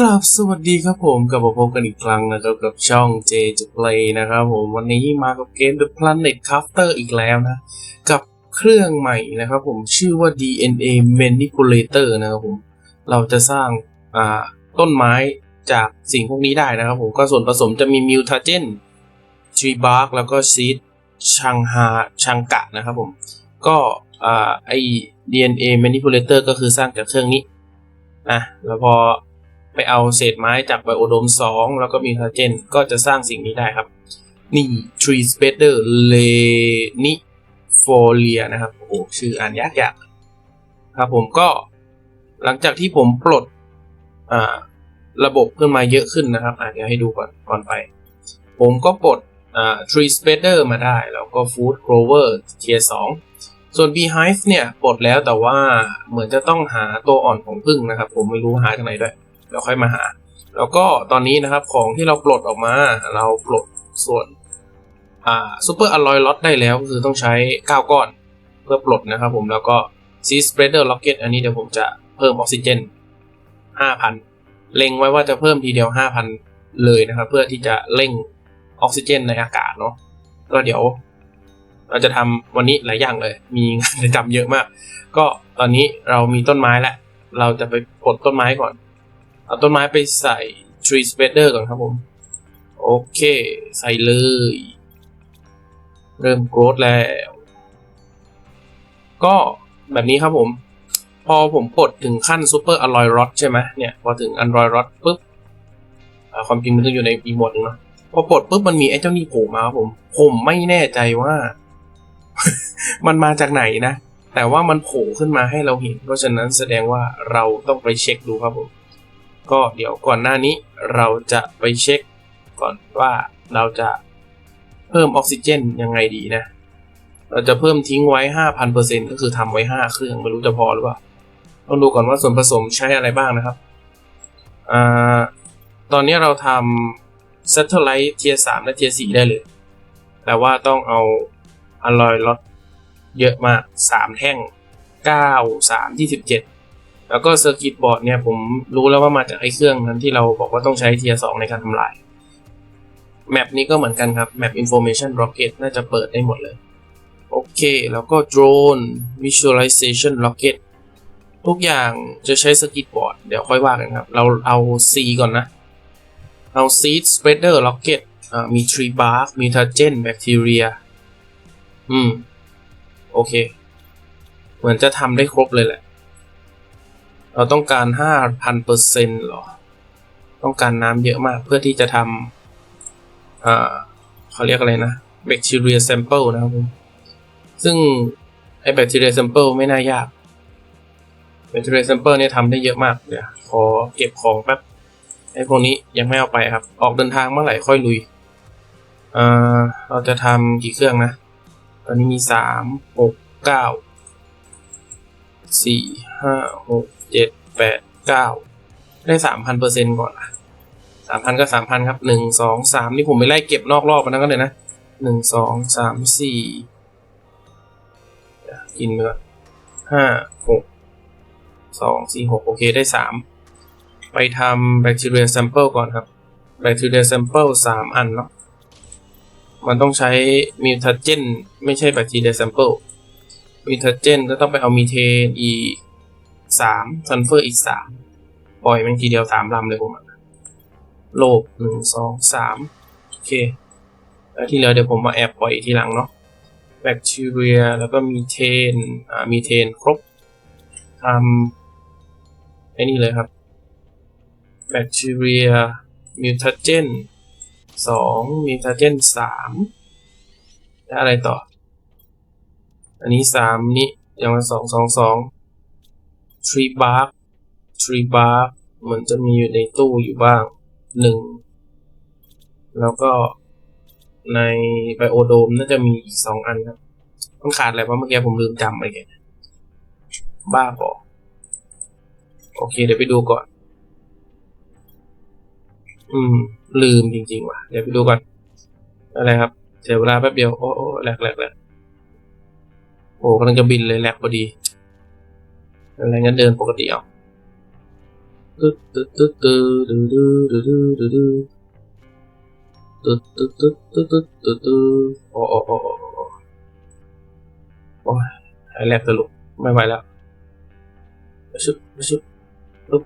กราบสวัสดีครับผมกลับมาพบกันอีกครั้งนะครับกับช่อง J จะ Play นะครับผมวันนี้มากับเกม The Planet Crafter อีกแล้วนะ กับเครื่องใหม่นะครับผมชื่อว่า DNA Manipulator นะครับผม เราจะสร้างอ่าต้นไม้จากสิ่งพวกนี้ได้นะครับผมก็ส่วนผสมจะมี Mutagen Tree Bark แล้วก็ Seed ชังฮาชังกะนะครับผม ก็อ่าไอ DNA Manipulator ก็คือสร้างจากเครื่องนี้นะแล้วพอ ไปเอาเศษไม้จากไบโอโดม 2 แล้วก็มีทาเจนก็จะสร้างสิ่งนี้ได้ครับ นี่ Tree Spader l e n i f o l i a นะครับ โอ้ชื่ออ่านยากๆ ครับผมก็หลังจากที่ผมปลดอ่าระบบขึ้นมาเยอะขึ้นนะครับอะเดี๋ยวให้ดูก่อนก่อนไป ผมก็ปลดอ่า Tree Spader มาได้ แล้วก็ Food Grower Tier 2ส่วน Beehive เนี่ยปลดแล้วแต่ว่าเหมือนจะต้องหาตัวอ่อนของพึ่งนะครับ ผมไม่รู้หาจากไหนด้วย เดี๋ยวค่อยมาหา แล้วก็ตอนนี้นะครับของที่เราปลดออกมา เราปลดส่วนอ่าซูเปอร์อลลอยล็อตได้แล้วก็คือต้องใช้ 9 ก้อนเพื่อปลดนะครับผมแล้วก็ซีสเปรเดอร์ล็อกเก็ตอันนี้เดี๋ยวผมจะเพิ่มออกซิเจน 5,000 เล็งไว้ว่าจะเพิ่มทีเดียว 5,000 เลยนะครับ เพื่อที่จะเร่งออกซิเจนในอากาศเนาะก็เดี๋ยว เราจะทำวันนี้หลายอย่างเลย มีงานจำเยอะมาก ก็ตอนนี้เรามีต้นไม้แล้ว เราจะไปปลดต้นไม้ก่อน เอาต้นไม้ไปใส่ tree spreader ก่อนครับผม โอเค ใส่เลย เริ่ม growth แล้ว ก็แบบนี้ครับผม พอผมปลดถึงขั้น super alloy rod ใช่ไหมเนี่ย พอถึง alloy rod ปุ๊บความจริงมันต้องอยู่ในอีโหมดนึงเนาะพอปลดปุ๊บมันมีไอ้เจ้านี่โผล่มาครับผม ผมไม่แน่ใจว่า มันมาจากไหนนะ แต่ว่ามันโผล่ขึ้นมาให้เราเห็น เพราะฉะนั้นแสดงว่าเราต้องไปเช็คดูครับผม ก็เดี๋ยวก่อนหน้านี้เราจะไปเช็คก่อนว่าเราจะเพิ่มออกซิเจนยังไงดีนะ เราจะเพิ่มทิ้งไว้ 5,000%ก็คือทำไว้ 5 เครื่องไม่รู้จะพอหรือเปล่า ต้องดูก่อนว่าส่วนผสมใช้อะไรบ้างนะครับอตอนนี้เราทำ Satellite เทีย3และเทีย4ได้เลย แต่ว่าต้องเอาอลลอยล็อตเยอะมาก 3 แท่ง 9 3 27 แล้วก็เซอร์กิตบอร์ดเนี่ยผมรู้แล้วว่ามาจากไอ้เครื่องนั้นที่เราบอกว่าต้องใช้เทีย2ในการทำลายแมปนี้ก็เหมือนกันครับแมป Information Rocket น่าจะเปิดได้หมดเลย โอเค แล้วก็ Drone Visualization Rocket ทุกอย่างจะใช้สกิตบอร์ด เดี๋ยวค่อยว่ากันครับ เราเอา C ก่อนนะ เอา Seed Spreader Rocket มี Tree Bark Mutagen Bacteria อืม โอเค เหมือนจะทำได้ครบเลยแหละ เราต้องการ 5,000เปอร์เซ็นต์หรอ ต้องการน้ำเยอะมากเพื่อที่จะทำอ่าเขาเรียกอะไรนะ bacteria sample นะครับผม ซึ่งไอ้ bacteria sample ไม่น่ายาก bacteria sample เนี่ยทำได้เยอะมาก เดี๋ยวขอเก็บของแป๊บ ไอ้พวกนี้ยังไม่เอาไปครับ ออกเดินทางเมื่อไหร่ค่อยลุยอ่าเราจะทำกี่เครื่องนะ ตอนนี้มีสามหกเก้าสี่ห้าหก เจ็ดแปดเก้าได้สามพันเปอร์เซ็นต์ก่อนละสามพันก็สามพันครับหนึ่งสองสามนี่ผมไปไล่เก็บนอกรอบมานั้นก็เลยนะหนึ่งสองสามสี่กินไปก่อห้าหกสองสี่หกโอเคได้สามไปทำแบคทีเรีย sample ก่อนครับแบคทีเรีย sample สามอันเนาะมันต้องใช้มิวทาเจนไม่ใช่แบคทีเรีย sample มิวทาเจนก็ต้องไปเอามีเทนอีก สามซัลเฟอร์อีกสามปล่อยมันทีเดียวสามลำเลยผมโลบหนึ่งสองสามโอเค แล้วที่เหลือเดี๋ยวผมมาแอบปล่อยทีหลังเนาะแบคทีเรียแล้วก็มีเทนอ่ามีเทนครบทำไอ้นี่เลยครับแบคทีเรียมิวทาเจนสองมีทาเจนสามและอะไรต่อ อันนี้สามนี้อย่างละสองสองสอง ทรีบาร์ทรีบาร์เหมือนจะมีอยู่ในตู้อยู่บ้างหนึ่งแล้วก็ในไบโอโดมน่าจะมีอีกสองอันครับมันขาดอะไรวะเมื่อกี้ผมลืมจำไปแกบ้าบอกโอเค เดี๋ยวไปดูก่อน อืม ลืมจริง ๆ ว่ะ เดี๋ยวไปดูก่อน อะไรครับเสียเวลาแป๊บเดียว โอ้โอ้แหลกแหลกแหลกโอ้กำลังจะบินเลยแหลกพอดี อะไรงั้นเดินปกติเอาตึ๊ดตึ๊ดตึ๊ดตึ๊ดตึ๊ดตึ๊ดตึ๊ดตึ๊ดตึ๊ดตึ๊ดตึ๊ดตึ๊ดตึ๊ดตึ๊ดตึ๊ดโอ้โอ้โอ้โอ้โอ้ยหายแลบสรุปไม่ไหวแล้วมาชุบมาชุบปึ๊บ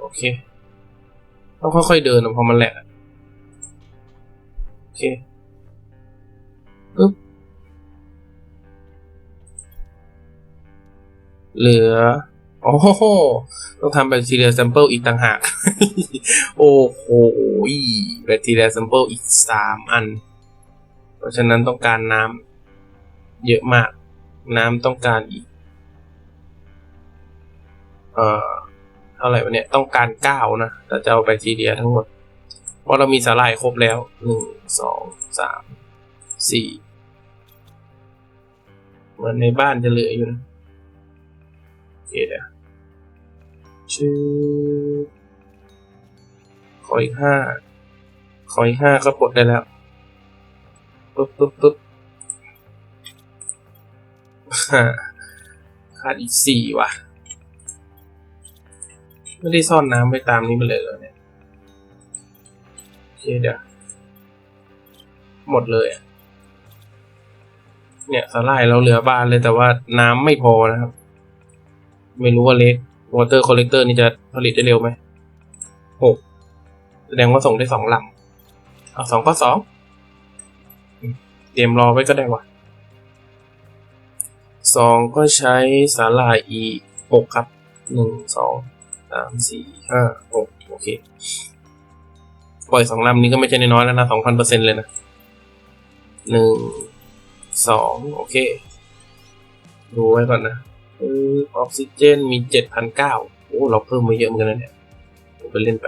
โอเคต้องค่อยๆเดินนะพราะมันแหลกโอเคปึ๊บ เหลือ โอ้โห ต้องทำแบคทีเรีย s ซมเปิลอีกต่างหาก โอ้โหแบคทีเรีย s ซมเปิลอีกสามอัน เพราะฉะนั้นต้องการน้ำเยอะมาก น้ำต้องการอีก เอ่อ เท่าไหร่วะเนี่ย ต้องการเก้านะแต่จะเอาแบคทีเรียทั้งหมด เพราะเรามีสาหร่ายครบแล้วหนึ่งสองสามสี่เหมือนในบ้านจะเหลืออยู่นะ เคเดี๋ยวชื่อขออีกห้าขออีกห้าก็ปลดได้แล้วปุ๊บปุ๊บปุ๊บขาดอีกสี่ว่ะ ไม่ได้ซ่อนน้ำไปตามนี้มาเลยเหรอเนี่ยโอเคเดี๋ยวหมดเลยอะเนี่ยสาหร่ายเราเหลือบานเลยแต่ว่าน้ำไม่พอนะครับ ไม่รู้ว่าเล็กวอเตอร์คอลเลกเตอร์นี่จะผลิตได้เร็วไหมหกแสดงว่าส่งได้สองลำเอาสองก็สองเตรียมรอไว้ก็ได้วะสองก็ใช้สาหร่ายอีหกครับหนึ่งสองสามสี่ห้าหกโอเคปล่อยสองลำนี้ก็ไม่ใช่น้อยแล้วนะสองพันเปอร์เซ็นต์เลยนะหนึ่งสองโอเค ดูไว้ก่อนนะ ออกซิเจนมีเจ็ดพันเก้าโอ้เราเพิ่มมาเยอะเหมือนกันนะเนี่ยผมไปเล่นไป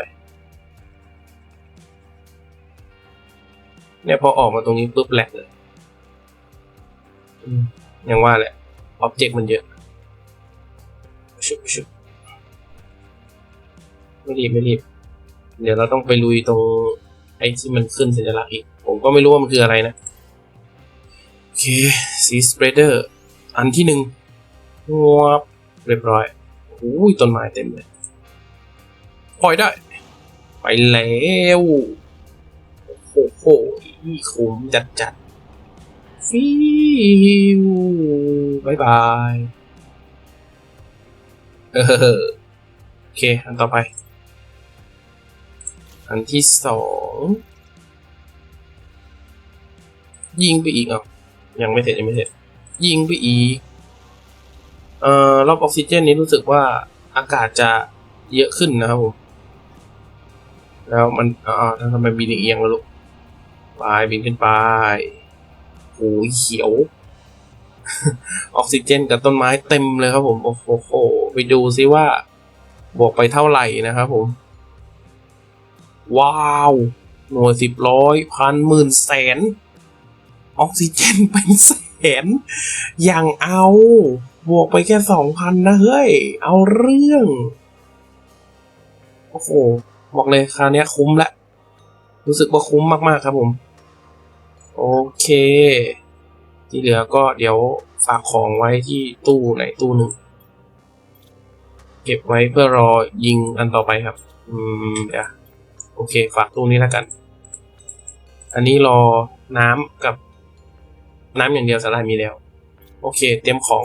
เนี่ยพอออกมาตรงนี้ปุ๊บแหลกเลยอืมยังว่าแหละอ็อบเจกต์มันเยอะชุบชุบไม่รีบไม่รีบ เดี๋ยวเราต้องไปลุยตรงไอ้ที่มันขึ้นสัญลักษณ์อีก ผมก็ไม่รู้ว่ามันคืออะไรนะ โอเคซีสเปรเดอร์ อันที่หนึ่ง วบเรียบร้อยอุ้ยต้นไม้เต็มเลย ปล่อยได้ ไปแล้วโอ้โหคุ้มจัดจัดฟิวบายบายเออโอเค อันต่อไป อันที่สองยิงไปอีกเอะยังไม่เสร็จยังไม่เสร็จยิงไปอีก เอ่อรอบออกซิเจนนี้รู้สึกว่าอากาศจะเยอะขึ้นนะครับผมแล้วมันอ๋อทำไมบินเอียงแล้วลูกไปบินขึ้นไปโอ้ยเขียว ออกซิเจนกับต้นไม้เต็มเลยครับผมโอ้โหไปดูซิว่า บวกไปเท่าไหร่นะครับผม ว้าว หน่วยสิบร้อยพันหมื่นแสน ออกซิเจนเป็นแสน อย่างเอา บวกไปแค่สองพันนะเฮ้ย เอาเรื่อง โอ้โห บอกเลยคราวเนี้ยคุ้มละ รู้สึกว่าคุ้มมากๆครับผม โอเค ที่เหลือก็เดี๋ยวฝากของไว้ที่ตู้ไหนตู้หนึ่ง เก็บไว้เพื่อรอยิงอันต่อไปครับ อืมเดี๋ยวโอเค ฝากตู้นี้แล้วกัน อันนี้รอน้ำกับน้ำอย่างเดียวสาหร่ายมีแล้ว โอเค เตรียมของ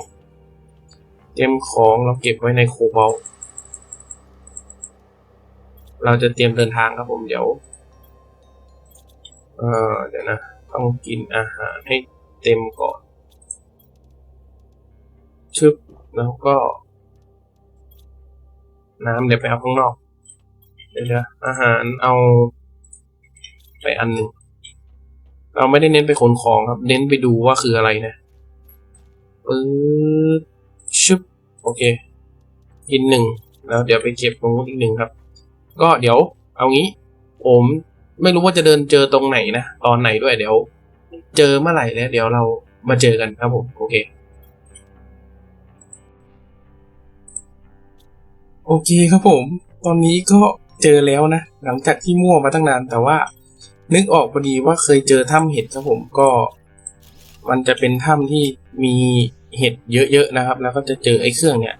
เตรียมของเราเก็บไว้ในโคบอลเราจะเตรียมเดินทางครับผมเดี๋ยว เออเดี๋ยวนะ ต้องกินอาหารให้เต็มก่อนชึบแล้วก็ น้ำเดี๋ยวไปเอาข้างนอก เดี๋ยวนะอาหารเอาไปอันหนึ่งเราไม่ได้เน้นไปขนของครับ เน้นไปดูว่าคืออะไรนะปึ๊บชึบ โอเคกินหนึ่งแล้วเดี๋ยวไปเก็บตรงนู้นอีกหนึ่งครับ ก็เดี๋ยวเอางี้ ผมไม่รู้ว่าจะเดินเจอตรงไหนนะ ตอนไหนด้วยเดี๋ยว เจอเมื่อไหร่แล้วเดี๋ยวเรามาเจอกันครับผมโอเค โอเคครับผม ตอนนี้ก็เจอแล้วนะ หลังจากที่มั่วมาตั้งนานแต่ว่า นึกออกพอดีว่าเคยเจอถ้ำเห็ดครับผมก็ มันจะเป็นถ้ำที่มี เห็ดเยอะๆนะครับ แล้วก็จะเจอไอ้เครื่องเนี่ย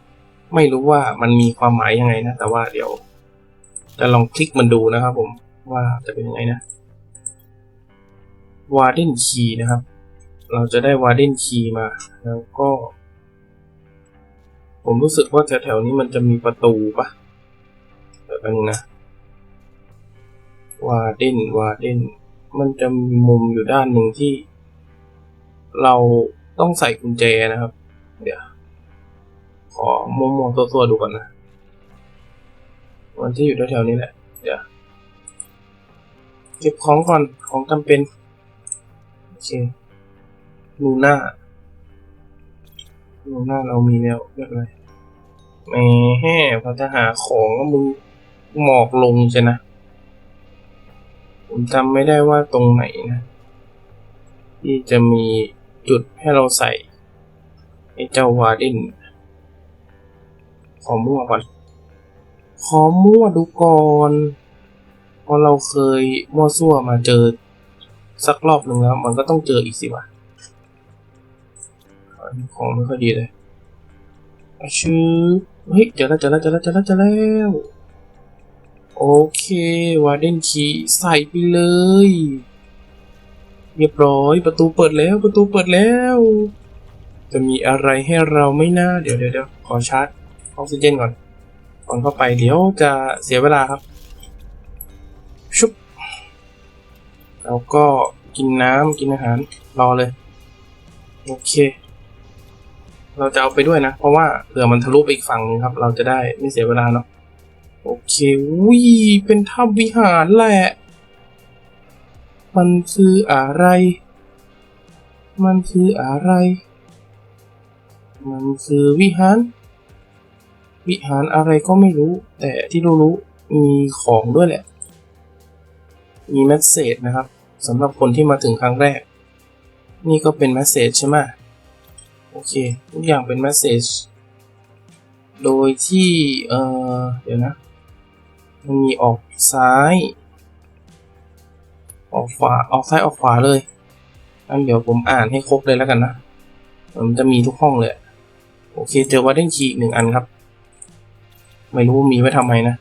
ไม่รู้ว่ามันมีความหมายยังไงนะ แต่ว่าเดี๋ยว จะลองคลิกมันดูนะครับผมว่าจะเป็นยังไงนะวาร์เดนคีนะครับ เราจะได้วาร์เดนคีมา แล้วก็ ผมรู้สึกว่าแถวๆนี้มันจะมีประตูปะแบบนึงนะวาร์เดนวาร์เดนมันจะมีมุมอยู่ด้านหนึ่งที่ เรา ต้องใส่กุญแจนะครับ เดี๋ยว ขอมองมองตัวตัวๆดูก่อนนะ วันที่อยู่แถวๆนี้แหละ เดี๋ยว เก็บของก่อน ของจำเป็น โอเคลูน่าลูน่าเรามีแล้วเรียบร้อยแหมพอจะหาของก็มึงหมอกลงใช่นะ ผมจำไม่ได้ว่าตรงไหนนะ ที่จะมี จุดให้เราใส่ไอ้เจ้าวาร์ดินขอมั่วก่อน ขอมั่วดูก่อนเพราะเราเคยมั่วซั่วมาเจอสักรอบหนึ่งแล้ว มันก็ต้องเจออีกสิวะอันนี้ของไม่ค่อยดีเลยชื่อเฮ้ยเจอแล้วเจอแล้วเจอแล้วเจอแล้วเจอแล้วโอเควาร์เดนคีใส่ไปเลย เรียบร้อย ประตูเปิดแล้วประตูเปิดแล้ว จะมีอะไรให้เราไม่น่าเดี๋ยวเดี๋ยวเดี๋ยวขอชาร์จออกซิเจนก่อนก่อนเข้าไปเดี๋ยวจะเสียเวลาครับ ชุบแล้วก็กินน้ำกินอาหารรอเลย โอเค เราจะเอาไปด้วยนะ เพราะว่าเผื่อมันทะลุไปอีกฝั่งหนึงครับ เราจะได้ไม่เสียเวลาเนาะโอเควิเป็นถ้ำวิหารแหละ มันคืออะไร มันคืออะไร มันคือวิหาร วิหารอะไรก็ไม่รู้ แต่ที่รู้ๆมีของด้วยแหละ มีแมสเซจนะครับสำหรับคนที่มาถึงครั้งแรก นี่ก็เป็นแมสเซจใช่ไหมโอเค ทุกอย่างเป็นแมสเซจโดยที่ เออเดี๋ยวนะ มันมีออกซ้าย ออกขวาออกซ้ายออกขวาเลยงั้นเดี๋ยวผมอ่านให้ครบเลยแล้วกันนะมันจะมีทุกห้องเลย โอเค เจอวัดเดนคีหนึ่งอันครับ ไม่รู้มีไว้ทำไมนะ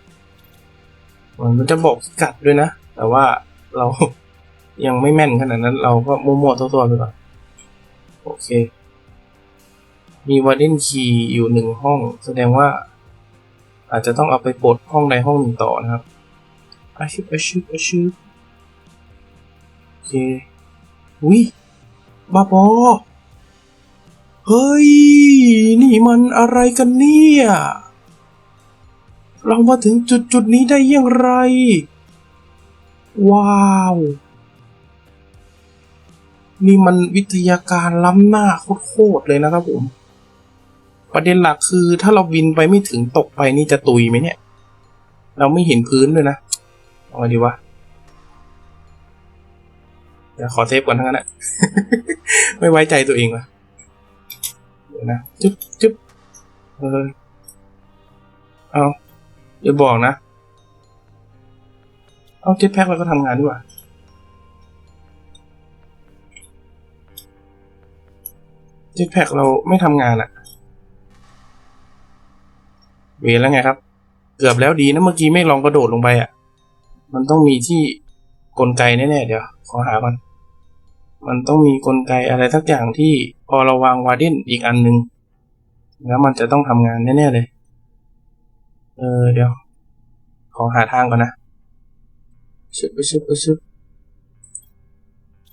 มันจะบอกกัดด้วยนะ แต่ว่าเรายังไม่แม่นขนาดนั้น เราก็มั่วๆตัวๆไปก่อนโอเค มีวาร์เดนคีอยู่หนึ่งห้อง แสดงว่า อาจจะต้องเอาไปปลดห้องใดห้องหนึ่งต่อนะครับอาชิบอาชิบอาชิบ เควิบ้าบอเฮ้ย นี่มันอะไรกันเนี่ย เรามาถึงจุดจุดๆนี้ได้อย่างไร ว้าว นี่มันวิทยาการล้ำหน้าโคตรเลยนะครับผม ประเด็นหลักคือถ้าเราบินไปไม่ถึงตกไปนี่จะตุยไหมเนี่ย เราไม่เห็นพื้นเลยนะเอาไงดีวะ เดี๋ยวขอเทปก่อนทั้งนั้นแหละไม่ไว้ใจตัวเองวะเดี๋ยวนะจึ๊บจึ๊บเออเอาอย่าบอกนะ เอาเจ็ตแพ็คเราก็ทำงานดีกว่าเจ็ตแพ็คเราไม่ทำงานอะเวรแล้วไงครับ เกือบแล้วดีนะเมื่อกี้ไม่ลองกระโดดลงไปอะมันต้องมีที่ กลไกแน่ๆเดี๋ยวขอหาก่อนมันต้องมีกลไกอะไรสักอย่างที่พอเราวางวาร์เดนอีกอันหนึ่งแล้วมันจะต้องทำงานแน่ๆเลย เออเดี๋ยว ขอหาทางก่อนนะชึบชึบชึบ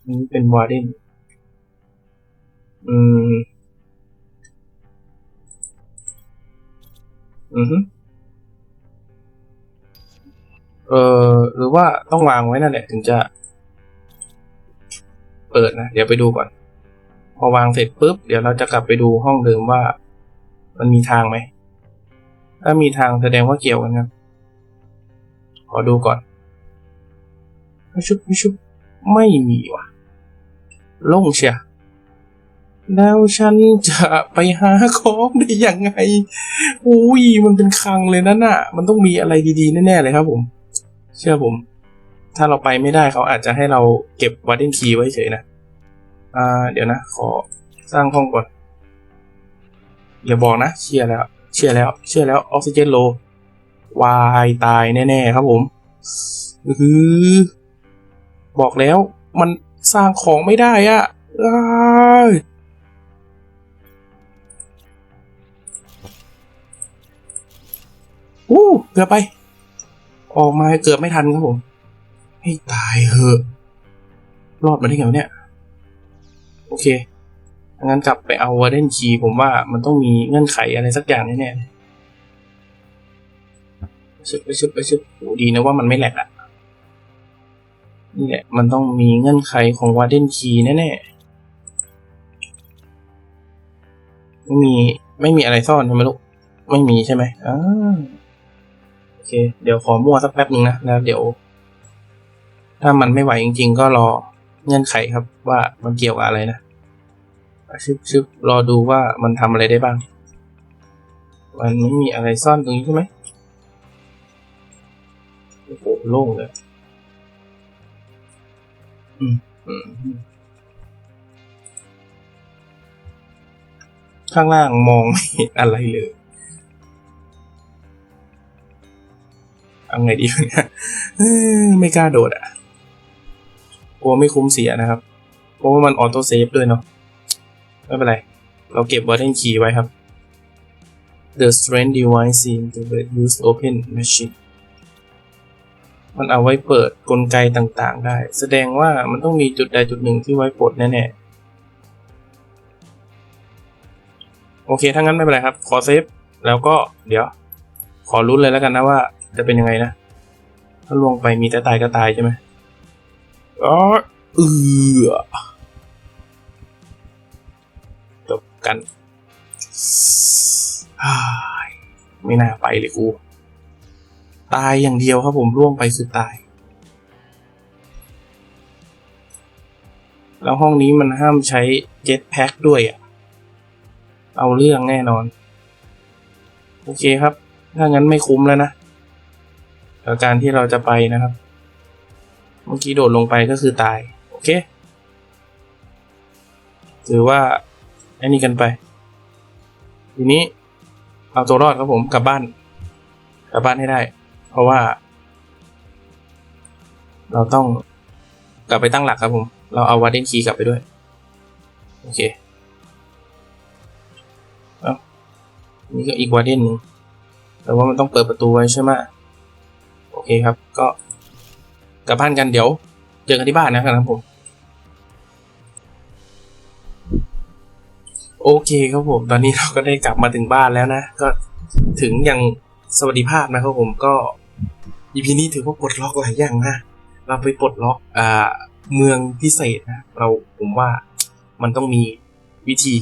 นี่เป็นวาร์เดนอืม อือฮึ เออหรือว่าต้องวางไว้นั่นแหละถึงจะ เปิดนะ เดี๋ยวไปดูก่อน พอวางเสร็จปุ๊บ เดี๋ยวเราจะกลับไปดูห้องเดิมว่า มันมีทางไหม ถ้ามีทางแสดงว่าเกี่ยวกันครับขอดูก่อนไม่ชุบไม่ชุบไม่มีว่ะโล่งเชียแล้วฉันจะไปหาของได้ยังไง อุ้ย มันเป็นคังเลยนั่นน่ะ มันต้องมีอะไรดีๆ แน่ ๆ เลยครับผม เชื่อผม ถ้าเราไปไม่ได้เขาอาจจะให้เราเก็บวัดเดนคีไว้เฉยนะ อ่า เดี๋ยวนะ ขอสร้างห้องก่อน อย่าบอกนะเคลียร์แล้ว เชื่อแล้ว เชื่อแล้วออกซิเจนโล วายตายแน่ๆครับผมอือบอกแล้วมันสร้างของไม่ได้อะอ้ายอู้เกือบไป ออกมาเกือบไม่ทันครับผม ให้ตายเหอะ รอดมาได้ไงเนี่ย โอเค งั้นกลับไปเอาวอร์เดนคีผมว่ามันต้องมีเงื่อนไขอะไรสักอย่างแน่ๆชึบไปชึบไปชึบโหดีนะว่ามันไม่แหลกอะนี่แหละ มันต้องมีเงื่อนไขของวอร์เดนคีแน่ๆไม่มี ไม่มีอะไรซ่อนใช่ไหมลูก ไม่มีใช่ไหมอ่าโอ เค เดี๋ยวขอมั่วสักแป๊บหนึ่งนะ แล้วเดี๋ยว ถ้ามันไม่ไหวจริง ๆ ก็รอเงื่อนไขครับว่ามันเกี่ยวกับอะไรนะชึบชึบรอดูว่ามันทำอะไรได้บ้าง มันไม่มีอะไรซ่อนตรงนี้ใช่ไหมโอ้โหโล่งเลย อืมอืมข้างล่างมองไม่เห็นอะไรเลย เอาไงดีวะเนี่ยไม่กล้าโดดอะกลัวไม่คุ้มเสียนะครับ เพราะว่ามันออโต้เซฟด้วยเนาะไม่เป็นไร เราเก็บ Warden Key ไว้ครับ The Strength Device seem to be used open machine มันเอาไว้เปิดกลไกต่างๆได้ แสดงว่ามันต้องมีจุดใดจุดหนึ่งที่ไว้ปลดแน่ๆ โอเค ถ้างั้นไม่เป็นไรครับ ขอเซฟ แล้วก็เดี๋ยว ขอรุ้นเลยแล้วกันนะว่า จะเป็นยังไงนะ ถ้าลวงไปมีแต่ตายก็ตายใช่ไหมอ๋อเออจบกันอ้ายไม่น่าไปเลยกู ตายอย่างเดียวครับผมร่วงไปคือตาย แล้วห้องนี้มันห้ามใช้เจ็ตแพ็คด้วยอะ เอาเรื่องแน่นอน โอเคครับ ถ้างั้นไม่คุ้มแล้วนะ กับการที่เราจะไปนะครับ เมื่อกี้โดดลงไปก็คือตาย โอเคถือว่าไอ้นี่กันไป ทีนี้เอาตัวรอดครับผมกลับบ้าน กลับบ้านให้ได้ เพราะว่า เราต้องกลับไปตั้งหลักครับผม เราเอาวาร์เดนคีกลับไปด้วย โอเคเอานี่ก็อีกวาร์เดนหนึ่งแต่ว่ามันต้องเปิดประตูไว้ใช่ไหม อเคครับ ก็กลับบ้านกันเดี๋ยว เจอกันที่บ้านนะครับผม โอเคครับผม ตอนนี้เราก็ได้กลับมาถึงบ้านแล้วนะ ก็ถึงอย่างสวัสดิภาพนะครับผมก็ EP นี้ถือว่าปลดล็อกหลายอย่างนะ เราไปปลดล็อกอ่าเมืองพิเศษนะ เราผมว่ามันต้องมีวิธี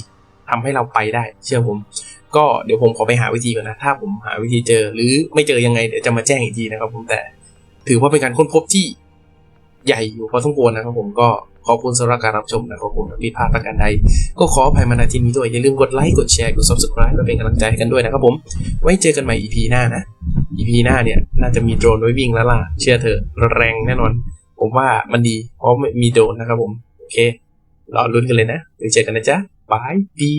ทำให้เราไปได้ เชื่อผม ก็เดี๋ยวผมขอไปหาวิธีก่อนนะ ถ้าผมหาวิธีเจอ หรือไม่เจอยังไงเดี๋ยวจะมาแจ้งอีกทีนะครับ ผมแต่ถือว่าเป็นการค้นพบที่ใหญ่อยู่พอสมควรนะครับผมก็ขอบคุณสำหรับการรับชมนะครับผมผิดพลาดประการใดก็ขออภัยมาณที่นี้ด้วยอย่าลืมกดไลค์กดแชร์กด subscribe เพื่อเป็นกำลังใจให้กันด้วยนะครับผม ไว้เจอกันใหม่ EP หน้านะ EP หน้าเนี่ยน่าจะมีโดรนไว้วิ่งแล้วล่ะ เชื่อเถอะแรงแน่นอน ผมว่ามันดีเพราะมีโดรนนะครับผม โอเครอลุ้นกันเลยนะเดี๋ยวเจอกันนะจ๊ะบายบี